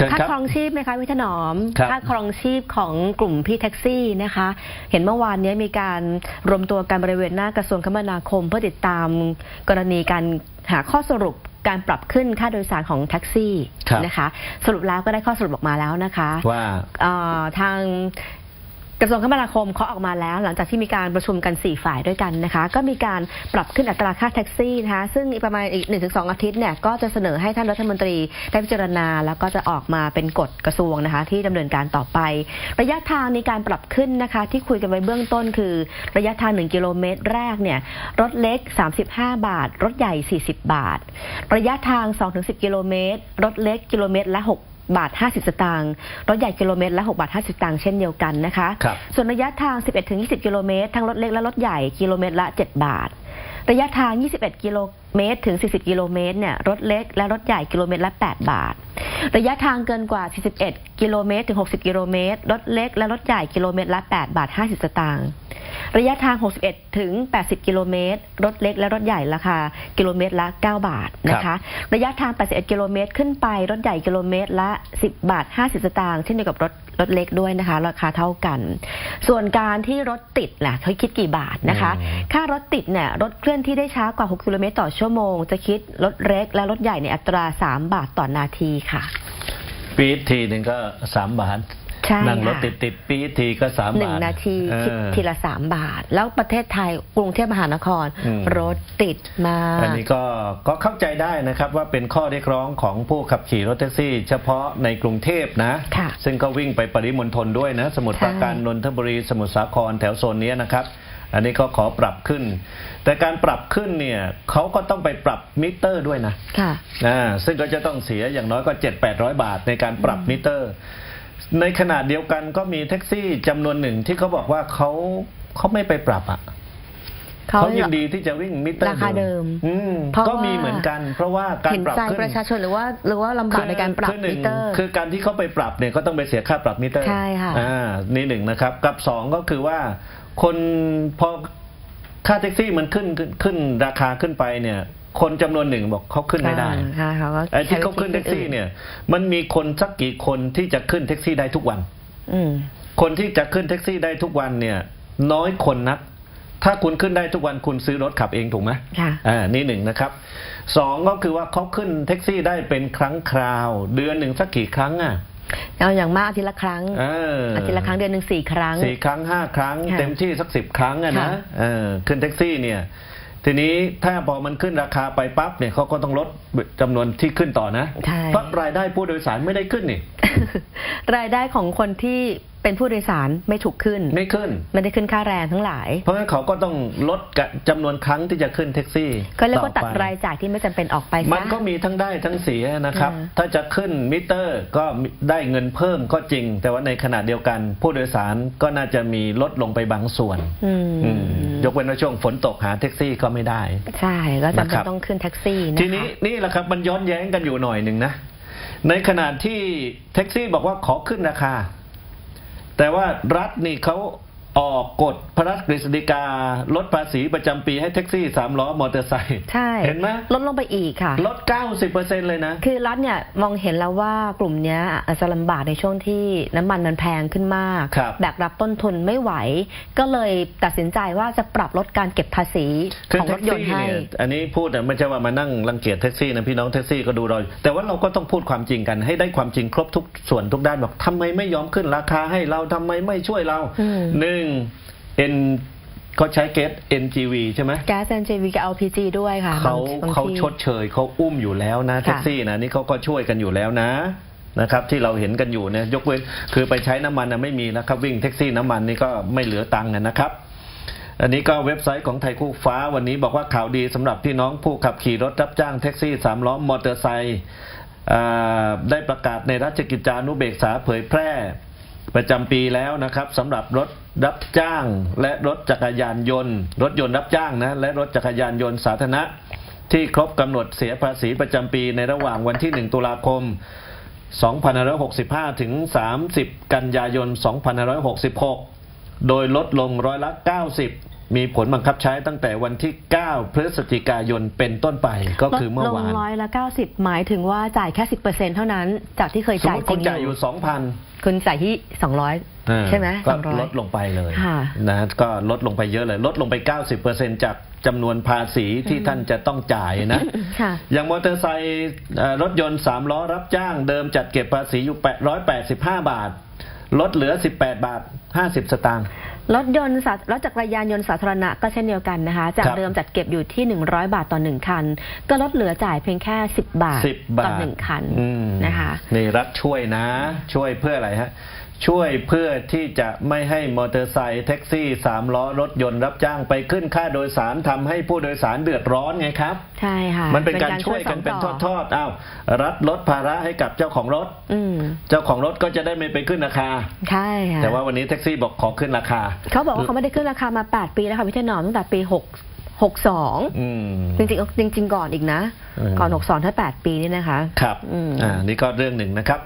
เชิญค่าครับครองชีพนะคะพี่ถนอมครับค่าครองชีพของกลุ่มพี่แท็กซี่นะคะ เห็นเมื่อวานนี้มีการรวมตัวกันบริเวณหน้ากระทรวงคมนาคม เพื่อติดตามกรณีการหาข้อสรุปการปรับขึ้นค่าโดยสารของแท็กซี่ครับนะคะ สรุปแล้วก็ได้ข้อสรุปออกมาแล้วนะคะว่าเอ่อทาง กระทรวงคมนาคมเขาออกมาแล้ว หลังจากที่มีการประชุมกัน 4 ฝ่ายด้วยกันนะคะ ก็มีการปรับขึ้นอัตราค่าแท็กซี่นะคะซึ่งอีกประมาณอีก 1-2 อาทิตย์เนี่ยก็จะเสนอให้ท่านรัฐมนตรีได้พิจารณา แล้วก็จะออกมาเป็นกฎกระทรวงนะคะ ที่ดำเนินการต่อไป ระยะทางในการปรับขึ้นนะคะ ที่คุยกันไว้เบื้องต้นคือ ระยะทาง 1 กิโลเมตรแรกเนี่ยรถเล็ก 35 บาท รถใหญ่ 40 บาท ระยะทาง 2-10 กิโลเมตรรถเล็กกิโลเมตรละ 6 บาท 50 สตางค์รถใหญ่กิโลเมตรละ 6 บาท 50 สตางค์เช่นเดียวกันนะคะ ครับ ส่วนระยะทาง 11-20 กิโลเมตรทั้งรถเล็กและรถใหญ่กิโลเมตรละ 7 บาท ระยะทาง 21 กิโลเมตรถึง 40 กิโลเมตรเนี่ยรถเล็กและรถใหญ่กิโลเมตรละ 8 บาท ระยะทางเกินกว่า 41 กิโลเมตรถึง 60 กิโลเมตรรถเล็กและรถใหญ่กิโลเมตรละ 8 บาท 50 สตางค์ ระยะทาง 61 ถึง 80 กิโลเมตร รถเล็กและรถใหญ่ราคากิโลเมตรละ 9 บาทนะคะ ระยะทาง 81 กิโลเมตรขึ้นไป รถใหญ่กิโลเมตรละ 10 บาท 50 สตางค์เช่นเดียวกับรถรถเล็กด้วยนะคะ ราคาเท่ากัน ส่วนการที่รถติดล่ะเขาคิดกี่บาทนะคะอืมค่ารถติดเนี่ยรถเคลื่อนที่ได้ช้ากว่า 6 กิโลเมตรต่อชั่วโมง จะคิดรถเล็กและรถใหญ่ในอัตรา 3 บาทต่อนาทีค่ะ ปีดทีหนึ่งก็สามบาท ใช่นั่งรถค่ะ ติดติดๆปีดทีก็สามหนึ่บางทนาทีเออ คิดทีละสามบาท แล้วประเทศไทยกรุงเทพมหานคร อืม รถติดมาก อันนี้ก็ก็เข้าใจได้นะครับว่าเป็นข้อเรียกร้องของผู้ขับขี่รถแท็กซี่ เฉพาะในกรุงเทพนะ ค่ะซึ่งก็วิ่งไปปริมณฑลด้วยนะ สมุทรปราการ ใช่ นนทบุรี สมุทรสาครแถวโซนเนี้ยนะครับ อันนี้ก็ขอปรับขึ้น แต่การปรับขึ้นเนี่ยเขาก็ต้องไปปรับมิเตอร์ด้วยนะ ค่ะ อ่าซึ่งก็จะต้องเสียอย่างน้อยก็ 7 8 0 0 บาทในการปรับมิเตอร์ ในขณะเดียวกันก็มีแท็กซี่จำนวนหนึ่งที่เขาบอกว่าเขาเขาไม่ไปปรับอะเขาเขายินดีที่จะวิ่งมิเตอร์ราคาเดิมอืมเพราะก็ว่ามีมีเหมือนกัน เพราะว่าการเห็นปรับใจขึ้นประชาชนหรือว่าหรือว่าลำบากในการปรับคือหมินึ่งเตอร์ คือการที่เขาไปปรับเนี่ยก็ต้องไปเสียค่าปรับมิเตอร์ใช่ค่ะอ่านี่หนึ่งนะครับ กับสองก็คือว่า คนพอค่าแท็กซี่มันขึ้นขึ้นขึ้นราคาขึ้นไปเนี่ย คนจำนวนหนึ่งบอกเขาขึ้นไม่ได้ใช่เขาก็ไอ้ที่เขาขึ้นแท็กซี่เนี่ย มันมีคนสักกี่คนที่จะขึ้นแท็กซี่ได้ทุกวันอืมคนที่จะขึ้นแท็กซี่ได้ทุกวันเนี่ย น้อยคนนัก ถ้าคุณขึ้นได้ทุกวันคุณซื้อรถขับเองถูกไหมค่ะอ่านี่หนึ่งนะครับสองก็คือว่าเขาขึ้นแท็กซี่ได้เป็นครั้งคราว เดือนหนึ่งสักกี่ครั้งอะเอาอย่างมากอาทิตย์ละครั้งเอออาทิตย์ละครั้งเดือนหนึ่งสี่ครั้งสี่ครั้งห้าครั้งค่ะเต็มที่สักสิบครั้งอะนะค่ะเออขึ้นแท็กซี่เนี่ย ทีนี้ถ้าพอมันขึ้นราคาไปปั๊บเนี่ยเขาก็ต้องลดจำนวนที่ขึ้นต่อนะ ใช่ เพราะรายได้ผู้โดยสารไม่ได้ขึ้นนี่ รายได้ของคนที่ เป็นผู้โดยสารไม่ถูกขึ้น ไม่ขึ้น ไม่ได้ขึ้นค่าแรงทั้งหลาย เพราะงั้นเขาก็ต้องลดกะจำนวนครั้งที่จะขึ้นแท็กซี่ก็เรียกว่าตัดอไปรายจ่ายที่ไม่จำเป็นออกไป มันซะก็มีทั้งได้ทั้งเสียนะครับอืมถ้าจะขึ้นมิเตอร์ก็ได้เงินเพิ่มก็จริง แต่ว่าในขณะเดียวกัน ผู้โดยสารก็น่าจะมีลดลงไปบางส่วนอืมอืมยกเว้นว่าช่วงฝนตกหาแท็กซี่ก็ไม่ได้ ใช่ก็จำนะคเป็รันบต้องขึ้นแท็กซี่นะคะทีนี้นี่แหละครับมันย้อนแย้งกันอยู่หน่อยหนึ่งนะในขณะที่แท็กซี่บอกว่าขอขึ้นราคา แต่ว่ารัฐนี่เขา ออกกฎพระราชกฤษฎีกา ลดภาษีประจำปีให้แท็กซี่สามล้อมอเตอร์ไซค์ใช่ เห็นไหมลดลงไปอีกค่ะ ลด 90%เลยนะ คือรัฐเนี่ยมองเห็นแล้วว่ากลุ่มเนี้ยอาจจะลำบากในช่วงที่น้ำมันมันแพงขึ้นมากครับแบกรับต้นทุนไม่ไหว ก็เลยตัดสินใจว่าจะปรับลดการเก็บภาษีคือของรแท็ถกยนซี่ต์ให้เนี่ยอันนี้พูดอะไม่ใช่ว่ามานั่งรังเกียจแท็กซี่นะพี่น้องแท็กซี่ก็ดูเรา แต่ว่าเราก็ต้องพูดความจริงกันให้ได้ความจริงครบทุกส่วนทุกด้านบอกทำไมไม่ยอมขึ้นราคาให้เราทำไมไม่ช่วยเราอืมหนึ่งเอ็นเขาใช้เกส NGV ใช่ไหมแก๊ส NGV กับ LPG ด้วยค่ะเขาบงเขาที่ ชดเชยเขาอุ้มอยู่แล้วนะแท็กซี่นะนี่เขาก็ช่วยกันอยู่แล้วนะนะครับ ที่เราเห็นกันอยู่เนี่ยยกเว้นคือไปใช้น้ำมันนะไม่มีนะครับ วิ่งแท็กซี่น้ำมันนี่ก็ไม่เหลือตังค์นะครับ อันนี้ก็เว็บไซต์ของไทยคู่ฟ้าวันนี้บอกว่าข่าวดีสำหรับพี่น้องผู้ขับขี่รถรับจ้างแท็กซี่สามล้อมอเตอร์ไซค์อ่าได้ประกาศในราชกิจจานุเบกษาเผยแพร่ ประจำปีแล้วนะครับสำหรับรถ รับจ้าง และรถจักรยานยนต์ รถยนต์รับจ้างนะและรถจักรยานยนต์สาธารณะ ที่ครบกำหนดเสียภาษีประจำปีในระหว่างวันที่ 1 ตุลาคม 2565 ถึง 30 กันยายน 2566 โดยลดลงร้อยละ 90มีผลบังคับใช้ตั้งแต่วันที่ 9 พฤศจิกายนเป็นต้นไปก็คือเมื่อลดวาลนงร้อยละ 90 หมายถึงว่าจ่ายแค่ 10%เท่านั้น จากที่เคยสมจ่ามยติจคุริณงจ่ายอยู่ 2,000 คุณจ่ายที่เออ200 ใช่ไหมก็สองร้อยลดลงไปเลยค่ะนะก็ลดลงไปเยอะเลย ลดลงไป 90%จากจำนวนภาษีที่ท่านจะต้องจ่ายนะค่ะอย่างมอเตอร์ไซค์เอ่อรถยนต์ 3 ล้อรับจ้างเดิมจัดเก็บภาษีอยู่885 บาท ลดเหลือ 18 บาท 50 สตางค์รถยนต์สารถจักรยานยนต์สาธารณะก็เช่นเดียวกันนะคะ จากครับเดิมจัดเก็บอยู่ที่ 100 บาทต่อหนึ่งคัน ก็ลดเหลือจ่ายเพียงแค่ 10 บาท10บาทต่อหนึ่งคันอืมนะคะนี่รัฐช่วยนะ ช่วยเพื่ออะไรฮะ ช่วยเพื่อที่จะไม่ให้มอเตอร์ไซค์แท็กซี่สามล้อรถยนต์รับจ้างไปขึ้นค่าโดยสารทำให้ผู้โดยสารเดือดร้อนไงครับ ใช่ค่ะ มันเป็นการช่วยกันเป็นสงทอดๆอ้าวรัฐลดภาระให้กับเจ้าของรถอืมเจ้าของรถก็จะได้ไม่ไปขึ้นราคา ใช่ค่ะ แต่ว่าวันนี้แท็กซี่บอกขอขึ้นราคา เขาบอกว่าเขาไม่ได้ขึ้นราคามา 8 ปีแล้วค่ะพี่ถนอมตั้งแต่ปี6 62อืมจริงๆจริงๆก่อนอีกนะอืมก่อน 62ถ้า8ปีนี่นะคะ ครับอืมอ่านี่ก็เรื่องหนึ่งนะครับ